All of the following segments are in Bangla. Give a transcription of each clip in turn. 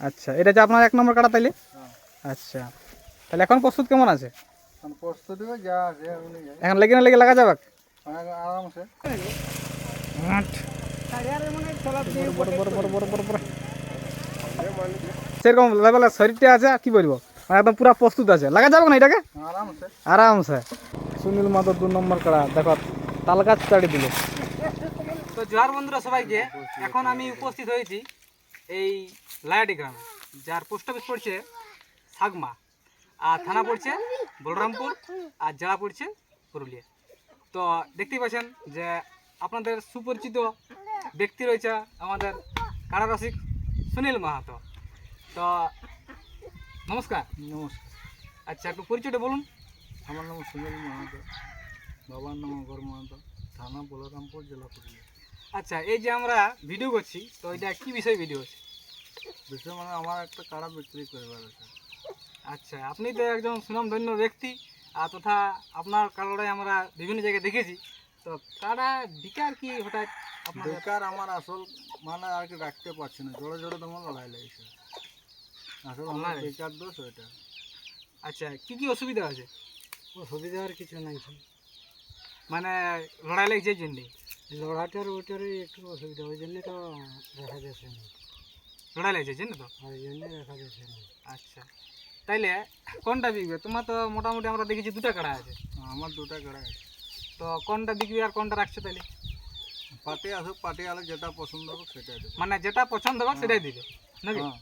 আচ্ছা এটা যে আপনার এক নম্বর কাটা তাইলে? হ্যাঁ। আচ্ছা তাহলে এখন প্রস্তুত কেমন আছে? এখন প্রস্তুতি যা আছে অনুযায়ী এখন লেগে না লেগে লাগা যাবে? হ্যাঁ, আরামসে। বড় বড় বড় বড় বড় বড়। সেরকম লেভেলের শরীরটা আছে আর কি বলব? মানে একদম পুরো প্রস্তুত আছে। লাগা যাবে না এটাকে? আরামসে। আরামসে। সুনীল মাতো দু নম্বর কাড়া দেখো তাল গাছ চাড়ি দিল। তো জোয়ার বন্ধুরা সবাইকে এখন আমি উপস্থিত হয়েছি। এই লায়াডি গ্রামে যার পোস্ট অফিস পড়ছে সাগমা আর থানা পড়ছে বলরামপুর আর জেলা পড়ছে পুরুলিয়া। তো দেখতেই পাচ্ছেন যে আপনাদের সুপরিচিত ব্যক্তি রয়েছে আমাদের কারারসিক সুনীল মাহাতো। তো নমস্কার। নমস্কার। আচ্ছা একটু পরিচয়টা বলুন। আমার নাম সুনীল মাহাতো বাবার নাম অগর মাহাতো থানা বলরামপুর জেলা পুরুলিয়া। আচ্ছা এই যে আমরা ভিডিও করছি তো এটা কি বিষয় ভিডিও হচ্ছে? বিষয় মানে আমার একটা কাড়া বিক্রি করবার আছে আচ্ছা আপনি তো একজন সুনামধন্য ব্যক্তি আর তথা আপনার কারণে আমরা বিভিন্ন জায়গায় দেখেছি। তো কারা বিকার কি হঠাৎ আপনার বেকার আমার আসল মানে আর কি রাখতে পারছি না। জোরে জোরে তোমার লড়াই লেগেছে। আসল আমার? বেকার দোষ ওইটা। আচ্ছা কি কি অসুবিধা আছে? অসুবিধা আর কিছু নাই মানে লড়াই লেগেছে জন্যে? লড়াটার ওইটারই একটু অসুবিধা ওই জন্য তো দেখা যাচ্ছে না। লড়াই লেগেছে জন্য তো? না আচ্ছা। তাইলে কোনটা বিকবে? তোমার তো মোটামুটি আমরা দেখেছি দুটা কাড়া আছে। আমার দুটা কাড়া আছে। তো কোনটা বিকবে আর কোনটা রাখছো তাইলে? পার্টি আসুক পার্টি আলে যেটা পছন্দ হবে সেটাই দেবো। মানে যেটা পছন্দ হবে সেটাই দিবে নাকি? হ্যাঁ।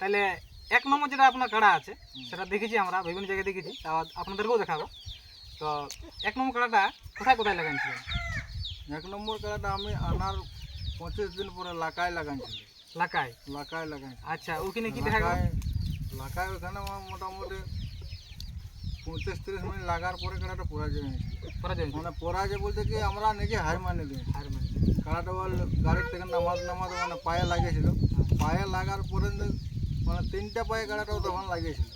তাহলে এক নম্বর যেটা আপনার কাড়া আছে সেটা দেখেছি আমরা বিভিন্ন জায়গায় দেখেছি তা আপনাদেরকেও দেখাবো। তো এক নম্বর কাড়াটা কোথায় কোথায় লাগাইছিলেন এক নম্বর কাড়াটা আমি আনার পঁচিশ দিন পরে লাকায় লাগাইছিল লাকায়? লাকায় লাগাইছি আচ্ছা ওখানে কি দেখা গেল? লাকায় লাকায় ওখানে আমার মোটামুটি পঁচিশ তিরিশ মিনিট লাগার পরে কাড়াটা পরাজয় হয়েছিল পরাজয় মানে পরাজয় বলতে কি আমরা নিজে হার মানে দিই হার মানে কাড়াটা বল গাড়ির থেকে নামাজ নামাজ মানে পায়ে লাগিয়েছিল। পায়ে লাগার পরে মানে তিনটা পায়ে কাড়াটাও তখন লাগিয়েছিল।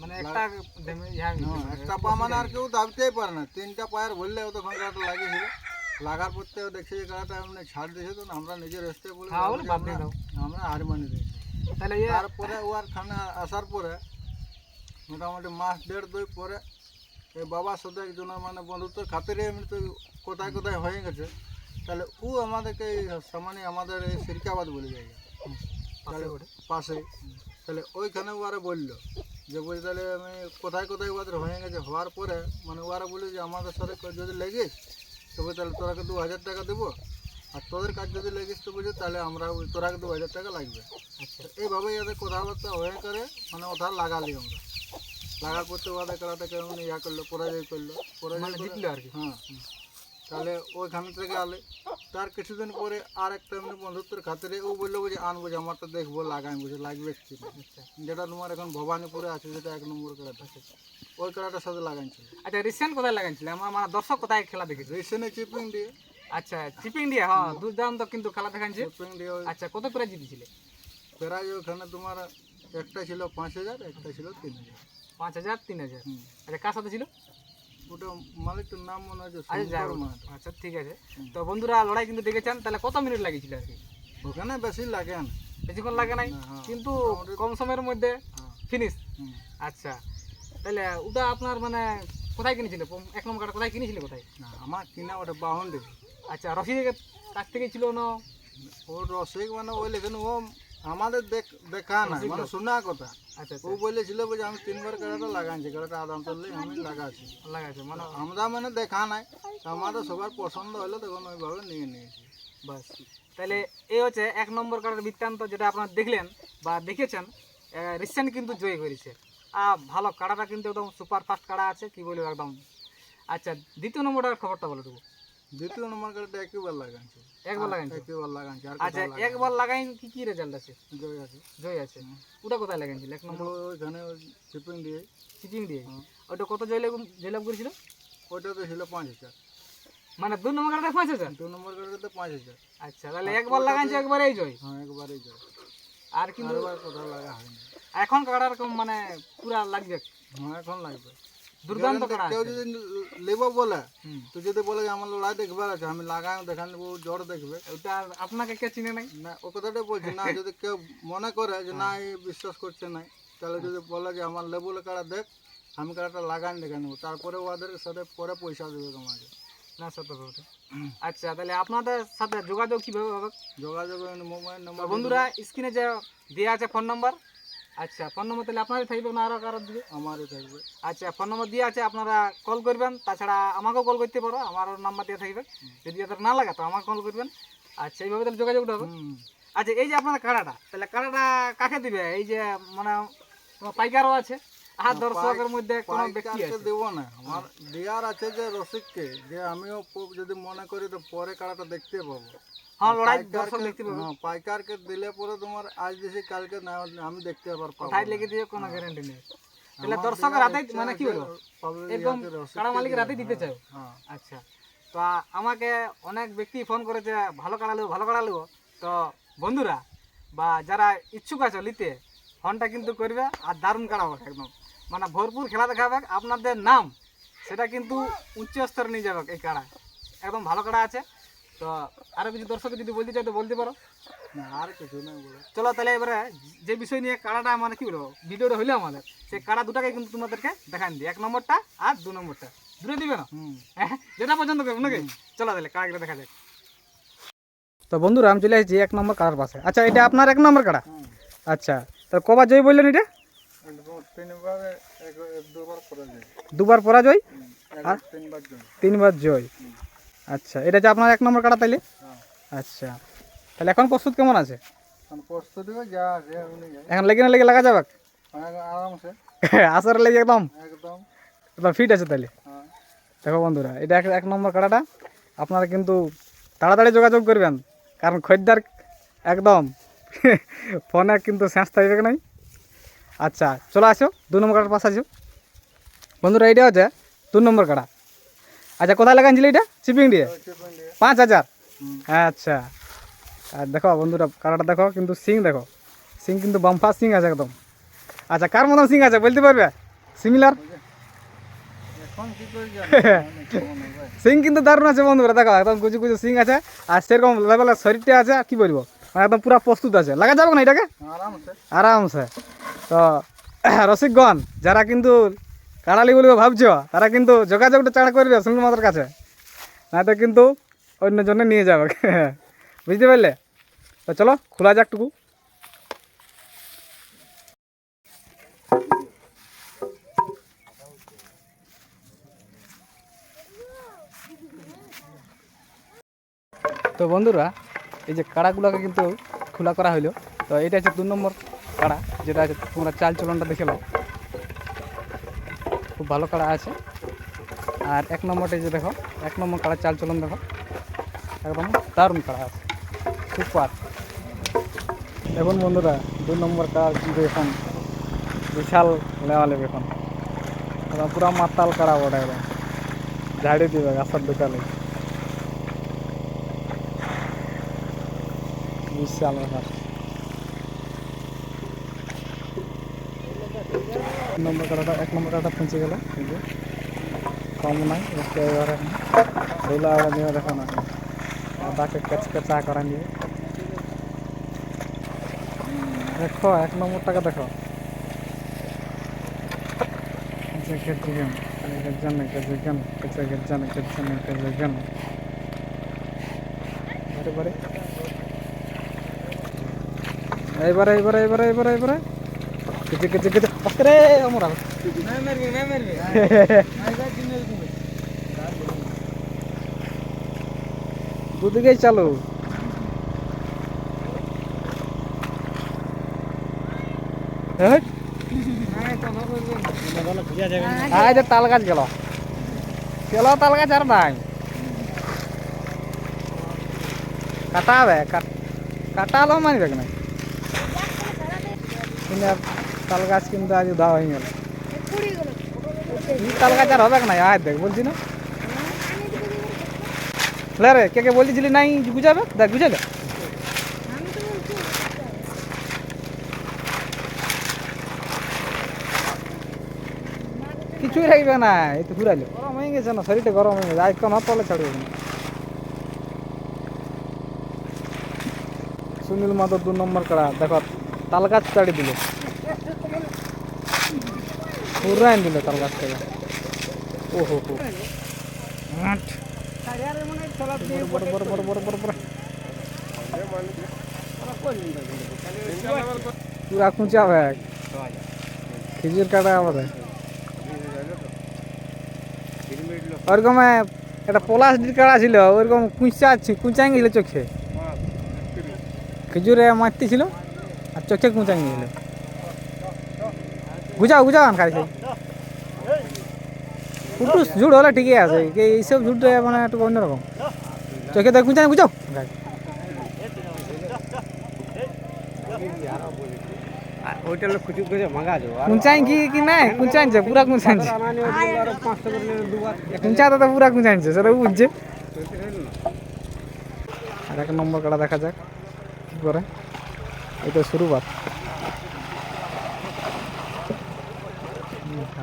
মানে একটা হয়ে হ্যাঁ। একটা পা মানে আর কেউ দাবতেই পারে না। তিনটা পায়ের বললেও তখন কাড়াটা লাগিয়েছিল। লাগার পরতেও দেখছি যে কাড়াটা এমনি ছাড় দিয়েছে তো আমরা নিজের রাস্তে বলে হার মানে তাহলে ইয়ে তারপরে ও আর খানে আসার পরে মোটামুটি মাস দেড় দুই পরে এই বাবার সাথে একজনের মানে বন্ধুত্ব খাতিরে এমনি তো কোথায় কোথায় হয়ে গেছে। তাহলে ও আমাদেরকে এই সামান্য আমাদের এই সিরকাবাদ বলে জায়গা তাহলে পাশে। তাহলে ওইখানে ওরা বলল যে বলি তাহলে আমি কোথায় কোথায় ওদের হয়ে গেছে। হওয়ার পরে মানে ওরা বলে যে আমাদের সাথে যদি লেগিস তবে তাহলে তোরাকে দু হাজার টাকা দেবো? আর তোদের কাজ যদি লেগিস তো বুঝে তাহলে আমরা ওই তোরাকে দু হাজার টাকা লাগবে। আচ্ছা। এইভাবে এদের কথাবার্তা হয়ে করে মানে ওঠা লাগালি আমরা। লাগার পর তো ওদের এমনি ইয়া করল পরাজয় করল। পরাজয় মানে জিতলো আর কি। হ্যাঁ। তাহলে ওইখান থেকে আলে। তার কিছুদিন পরে আর একটা এমনি বন্ধুত্বের খাতিরে ও বলল যে আনব যে আমার তো দেখব লাগাই বুঝে লাগবে কি? আচ্ছা। যেটা তোমার এখন ভবানীপুরে আছে যেটা এক নম্বর কারাটা ওই কারাটার সাথে লাগাইছিল। আচ্ছা রিসেন্ট কোথায় লাগাইছিলে? আমার মানে দর্শক কোথায় খেলা দেখেছে? রেশনে চিপিং দিয়ে আচ্ছা চিপিং দিয়ে হ্যাঁ দুর্দান্ত কিন্তু খেলা দেখাচ্ছে চিপিং দিয়ে আচ্ছা কত করে জিতেছিলে? প্রায় ওখানে তোমার একটা ছিল পাঁচ হাজার একটা ছিল তিন হাজার। পাঁচ হাজার তিন হাজার। আচ্ছা কার সাথে ছিল? ওটা মালিকটার নাম মনে হচ্ছে আচ্ছা। আচ্ছা ঠিক আছে। তো বন্ধুরা লড়াই কিন্তু দেখেছেন তাহলে কত মিনিট লাগিয়েছিল আর কি? ওখানে বেশি লাগে না। বেশিক্ষণ লাগে নাই হ্যাঁ। কিন্তু কম সময়ের মধ্যে হ্যাঁ। ফিনিশ আচ্ছা তাহলে ওটা আপনার মানে কোথায় কিনেছিল? এক নম্বর কোথায় কিনেছিল কোথায়? আমার কিনা ওটা বাউন্ডে আচ্ছা রশিদের কাছ থেকে ছিল না? ও রসিক মানে ওই লেখেন ও আমাদের দেখ না মানে শোনা কথা। আচ্ছা ও বলেছিল যে আমি তিনবার কাড়াটা লাগাইছি কাড়াটা আদাম চললে আমি লাগাচ্ছি লাগাইছে মানে আমরা মানে দেখা নাই আমাদের সবার পছন্দ হলো তখন ওইভাবে নিয়ে নিয়েছি। বাস। তাহলে এই হচ্ছে এক নম্বর কার্ডের বৃত্তান্ত যেটা আপনারা দেখলেন বা দেখেছেন রিসেন্ট কিন্তু জয় করেছে। আর ভালো কাড়াটা কিন্তু একদম সুপার ফাস্ট কাড়া আছে কি বলব একদম। আচ্ছা দ্বিতীয় নম্বরটার খবরটা বলে দেবো। দ্বিতীয় নম্বর কাড়াটা একবার লাগাইছি। একবার লাগাইছে? একবার লাগাইছি আচ্ছা একবার লাগাই কি কি রেজাল্ট আছে? জয় আছে। জয় আছে। ওটা কোথায় লাগাইছিল? এক নম্বর? ওইখানে চিপিং দিয়ে। চিচিং দিয়ে? হ্যাঁ। ওটা কত জয় লাভ জয় লাভ করেছিল? ওইটা তো ছিল পাঁচ হাজার। মানে দু নম্বর কার্ডে পাঁচ হাজার? দু নম্বর কাড়াটাতে পাঁচ হাজার। আচ্ছা তাহলে একবার লাগাইছে একবারেই জয়। হ্যাঁ একবারই জয়। আর কিন্তু কোথাও লাগা হয়নি। এখন কম মানে পুরা লাগবে? হ্যাঁ এখন লাগবে। দুর্দান্ত কেউ যদি নেব বলে। তো যদি বলে যে আমার লড়াই দেখবার আছে আমি লাগাই দেখান ও জ্বর দেখবে। ওটা আপনাকে কে চিনে নাই? না ও কথাটা বলছি না যদি কেউ মনে করে যে না এই বিশ্বাস করছে না তাহলে যদি বলে যে আমার কাড়া দেখ আমি কাড়াটা লাগান দেখে নেব। তারপরে ওদের সাথে পরে পয়সা দেবে তোমাকে। না সত্য আচ্ছা তাহলে আপনাদের সাথে যোগাযোগ কীভাবে হবে? যোগাযোগ মোবাইল নাম্বার বন্ধুরা স্ক্রিনে যে দেওয়া আছে ফোন নাম্বার আচ্ছা ফোন নম্বর তাহলে আপনারই থাকবে না আরও কারোর দিকে? আমারও থাকবে। আচ্ছা ফোন নম্বর দিয়ে আছে আপনারা কল করবেন তাছাড়া আমাকেও কল করতে পারো আমার নাম্বার দিয়ে থাকবে। যদি এদের না লাগে তো আমাকে কল করবেন। আচ্ছা এইভাবে তাহলে যোগাযোগটা হবে। আচ্ছা এই যে আপনার কাড়াটা তাহলে কাড়াটা কাকে দিবে? এই যে মানে পাইকারও আছে। আর দর্শকের মধ্যে কোনো ব্যক্তি আছে? দেবো না। আমার দেওয়ার আছে যে রসিককে যে আমিও যদি মনে করি তো পরে দেখতে পাবো। হ্যাঁ লড়াই দর্শক দেখতে পাবে। হ্যাঁ, পাইকারকে দিলে পরে তোমার আজ দিছি কালকে না আমি দেখতে আবার পাবো কোথায় লেগে দিয়ে কোনো গ্যারান্টি নেই। তাহলে দর্শকের হাতে মানে কি কাড়া দিতে চাও হ্যাঁ। আচ্ছা তো আমাকে অনেক ব্যক্তি ফোন করেছে ভালো কাড়া নেব ভালো কাড়া নেব তো বন্ধুরা বা যারা ইচ্ছুক আছে নিতে ফোনটা কিন্তু করবে আর দারুণ কাড়া হবে একদম। মানে ভরপুর খেলা দেখাবে আপনাদের নাম সেটা কিন্তু উচ্চ স্তরে নিয়ে যাবে এই কাড়া একদম ভালো কাড়া আছে। তো আরও কিছু দর্শক যদি বলতে চাই তো বলতে পারো। না আর কিছু না বলে। চলো তাহলে এবারে যে বিষয় নিয়ে কাড়াটা মানে কি বলব ভিডিওটা হইল আমাদের সেই কাড়া দুটাকে কিন্তু তোমাদেরকে দেখান দিই। এক নম্বরটা আর দু নম্বরটা। দূরে দিবে না? হ্যাঁ, যেটা পছন্দ করব নাকি? চলো তাহলে কাড়াগুলো দেখা যাক। তো বন্ধুরা আমি চলে এসেছি এক নম্বর কাড়ার পাশে। আচ্ছা এটা আপনার এক নম্বর কাড়া? আচ্ছা তো কবার জয় বললেন এটা একদম তিনবারে এক এক দুবার পরাজয়। আর? তিনবার জয়। তিনবার জয়। আচ্ছা এটা যে আপনার এক নম্বর কাড়া তাইলে? হ্যাঁ। আচ্ছা তাহলে এখন প্রস্তুত কেমন আছে? এখন লেগে না লেগে লাগা যাবে? আসার লেগে একদম? একদম। ফিট আছে তাহলে হ্যাঁ। দেখো বন্ধুরা এটা এক নম্বর কাড়াটা আপনারা কিন্তু তাড়াতাড়ি যোগাযোগ করবেন কারণ খরিদ্দার একদম ফোনে কিন্তু শেষ থাকবে নাই? আচ্ছা চলে আসো দু নম্বর কাটার পাশে আসো। বন্ধুরা এইটা হচ্ছে দু নম্বর কাটা। আচ্ছা কোথায় লাগাইছিল এটা চিপিং দিয়ে? পাঁচ হাজার? আচ্ছা। আর দেখো বন্ধুরা কাড়াটা দেখো কিন্তু সিং দেখো। সিং কিন্তু বাম্পার সিং আছে একদম। আচ্ছা কার মতন সিং আছে বলতে পারবে? সিমিলার? সিং কিন্তু দারুণ আছে বন্ধুরা দেখো একদম কুচু কুচু সিং আছে। আর সেরকম লেভেলের শরীরটা আছে আর কি বলব? মানে একদম পুরো প্রস্তুত আছে। লাগা যাবে না এটাকে? আরামসে। আরামসে। তো, রসিকগণ, যারা কিন্তু কাড়ালি বলবে ভাবছ, তারা কিন্তু যোগাযোগটা চাড়া করবে সুনীল মাতার কাছে। না তো কিন্তু অন্য জন্য নিয়ে যাবে। বুঝতে পারলে? তো চলো, খোলা যাক টুকু। তো বন্ধুরা, এই যে কাড়াগুলোকে কিন্তু খোলা করা হলো তো এটা হচ্ছে দু নম্বর কাড়া। যেটা তোমরা চাল চলনটা দেখে নাও। খুব ভালো কাড়া আছে। আর এক নম্বরটা যে দেখো, এক নম্বর কাড়া চাল চলন দেখো। একদম দারুণ কাড়া আছে। সুপার। এখন বন্ধুরা দু নম্বর কাড়া কিন্তু এখন বিশাল লেওয়ালে এখন। একদম পুরা মাতাল কাড়া ওটা একদম। ঝাড়ি দিবে গাছের দোকানে। বিশাল ব্যাপার। নম্বর কাটাটা এক নম্বর কাটা পৌঁছে গেল। কিন্তু কম নাই এবারে দেখো না আদাকে কেচ কেচা করা নিয়ে। দেখো, এক নম্বরটাকে দেখো। আচ্ছা গেজিগান গেজান গেজিগান কেচে গেজান গেজান গেজিগান বারে বারে এবারে এবারে এবারে এবারে। এবারে কেচে কেচে কেচে রে আমরা দুদিকেই চালু হেট। আয় যে তাল গাছ গেল গেল তাল গাছ আর নাই কাটা হবে কাট- কাটালো মানবে না কিন্তু আর তাল গাছ কিন্তু আজ উধা হয়ে গেল তাল গাছ আর হবে না? আয় দেখ, বলছি না। রে, কে কে বলছিলি নাই, বুঝাবে? দেখ কি কিছুই লাগবে না, এই তো ঘুরাইলো। গরম হয়ে গেছে না, শরীরটা গরম হয়ে গেছে। আজ কোনো তলে ছাড়বে। না সুনীল মাতো দু নম্বর করা দেখো, তাল গাছ চাড়ি দিল। পুরাইন দিল তাল গাছ থেকে। ও হো। হো। বড় বড় বড় বড় বড় পুরা কুচা ব্যাগ। খেজুর কাটা আমাদের। ওরকম একটা পলাশ কাটা ছিল, ওরকম কুচা কুচাই গেছিল চোখে। খেজুরে মারতে ছিল, আর চোখে কুচাই গেছিল গুজাও গুজাও খাই ফুটু ঝুড় হলে ঠিকই আছে। এই- এইসব ঝুড়টা মানে একটু অন্যরকম চোখে তো কুচাই গুজাও ওইটা খুচুক করে মাগা কি কি নাই? কুচাইছে পুরা কুচাইছে কুচা তো পুরা কুচাইছে সেটা বুঝছে আর এক নম্বর কাটা দেখা যাক কি করে এটা শুরুবাত হুম,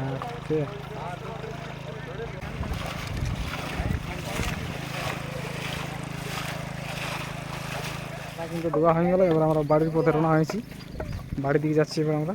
আছে। কিন্তু ডোয়া হয়ে গেল, এবার আমরা বাড়ির পথে রওনা হয়েছি বাড়ির দিকে যাচ্ছি এবার আমরা